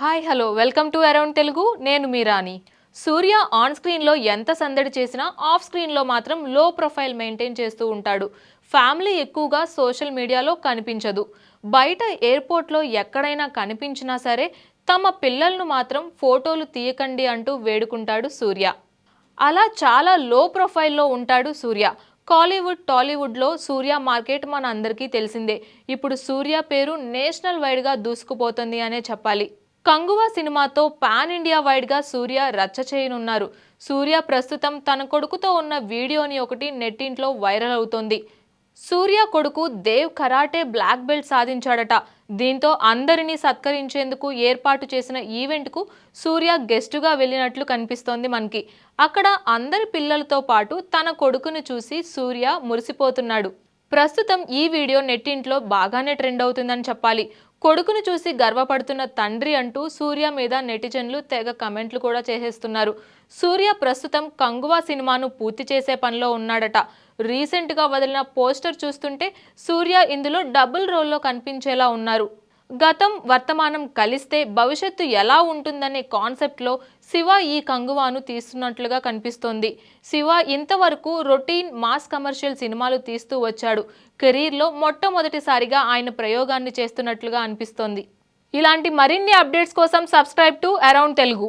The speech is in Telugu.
Hi hello. Welcome to around Telugu. నేను మీరాని సూర్య ఆన్ స్క్రీన్లో ఎంత సందడి చేసినా ఆఫ్ స్క్రీన్లో మాత్రం లో ప్రొఫైల్ మెయింటైన్ చేస్తూ ఉంటాడు. ఫ్యామిలీ ఎక్కువగా సోషల్ మీడియాలో కనిపించదు. బయట ఎయిర్పోర్ట్లో ఎక్కడైనా కనిపించినా సరే తమ పిల్లలను మాత్రం ఫోటోలు తీయకండి అంటూ వేడుకుంటాడు సూర్య. అలా చాలా లో ప్రొఫైల్లో ఉంటాడు సూర్య. కాలీవుడ్ టాలీవుడ్లో సూర్య మార్కెట్ మన అందరికీ తెలిసిందే. ఇప్పుడు సూర్య పేరు నేషనల్ వైడ్గా దూసుకుపోతుంది అనే చెప్పాలి. కంగువ సినిమాతో పాన్ ఇండియా వైడ్గా సూర్య రచ్చ చేయనున్నారు. సూర్య ప్రస్తుతం తన కొడుకుతో ఉన్న వీడియోని ఒకటి నెట్టింట్లో వైరల్ అవుతోంది. సూర్య కొడుకు దేవ్ కరాటే బ్లాక్ బెల్ట్ సాధించాడట. దీంతో అందరినీ సత్కరించేందుకు ఏర్పాటు చేసిన ఈవెంట్కు సూర్య గెస్టుగా వెళ్ళినట్లు కనిపిస్తోంది మనకి. అక్కడ అందరి పిల్లలతో పాటు తన కొడుకును చూసి సూర్య మురిసిపోతున్నాడు. ప్రస్తుతం ఈ వీడియో నెట్టింట్లో బాగానే ట్రెండ్ అవుతుందని చెప్పాలి. కొడుకును చూసి గర్వపడుతున్న తండ్రి అంటూ సూర్య మీద నెటిజన్లు తెగ కమెంట్లు కూడా చేసేస్తున్నారు. సూర్య ప్రస్తుతం కంగువా సినిమాను పూర్తి చేసే పనిలో ఉన్నాడట. రీసెంట్గా వదిలిన పోస్టర్ చూస్తుంటే సూర్య ఇందులో డబుల్ రోల్లో కనిపించేలా ఉన్నారు. గతం వర్తమానం కలిస్తే భవిష్యత్తు ఎలా ఉంటుందనే కాన్సెప్ట్లో శివ ఈ కంగువాను తీస్తున్నట్లుగా కనిపిస్తోంది. శివ ఇంతవరకు రొటీన్ మాస్ కమర్షియల్ సినిమాలు తీస్తూ వచ్చాడు. కెరీర్లో మొట్టమొదటిసారిగా ఆయన ప్రయోగాన్ని చేస్తున్నట్లుగా అనిపిస్తోంది. ఇలాంటి మరిన్ని అప్డేట్స్ కోసం సబ్స్క్రైబ్ టు అరౌండ్ తెలుగు.